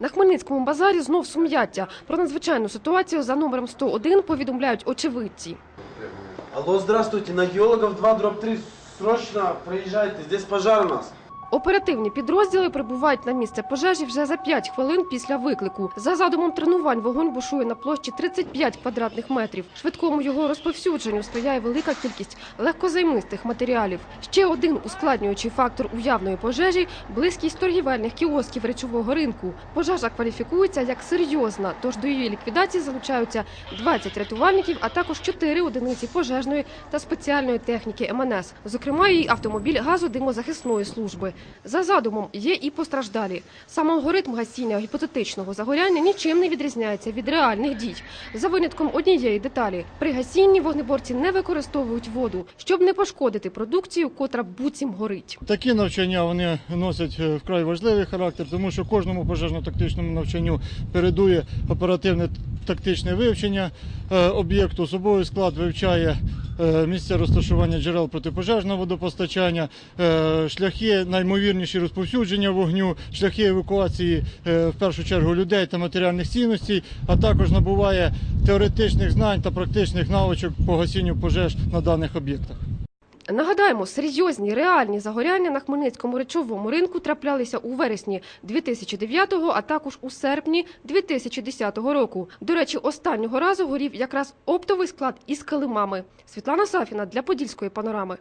На Хмельницькому базарі знов сум'яття. Про надзвичайну ситуацію за номером 101 повідомляють очевидці. Алло, здравствуйте, на геологов 2, дробь 3, срочно приїжджайте, здесь пожар у нас. Оперативні підрозділи прибувають на місце пожежі вже за 5 хвилин після виклику. За задумом тренувань вогонь бушує на площі 35 квадратних метрів. Швидкому його розповсюдженню сприяє велика кількість легкозаймистих матеріалів. Ще один ускладнюючий фактор уявної пожежі близькість торгівельних кіосків речового ринку. Пожежа кваліфікується як серйозна, тож до її ліквідації залучаються 20 рятувальників, а також 4 одиниці пожежної та спеціальної техніки МНС, зокрема і автомобіль газодимозахисної служби. За задумом є і постраждалі. Сам алгоритм гасіння гіпотетичного загоряння нічим не відрізняється від реальних дій. За винятком однієї деталі при гасінні вогнеборці не використовують воду, щоб не пошкодити продукцію, котра буцім горить. Такі навчання вони носять е, вкрай важливий характер, тому що кожному пожежно-тактичному навчанню передує оперативне тактичне вивчення е, об'єкту. Особовий склад вивчає е, місця розташування джерел протипожежного водопостачання, е, шляхи наймовірніші розповсюдження вогню, шляхи евакуації в першу чергу людей та матеріальних цінностей, а також набуває теоретичних знань та практичних навичок по гасінню пожеж на даних об'єктах. Нагадаємо, серйозні реальні загоряння на Хмельницькому речовому ринку траплялися у вересні 2009-го, а також у серпні 2010 року. До речі, останнього разу горів якраз оптовий склад із килимами. Світлана Сафіна для Подільської панорами.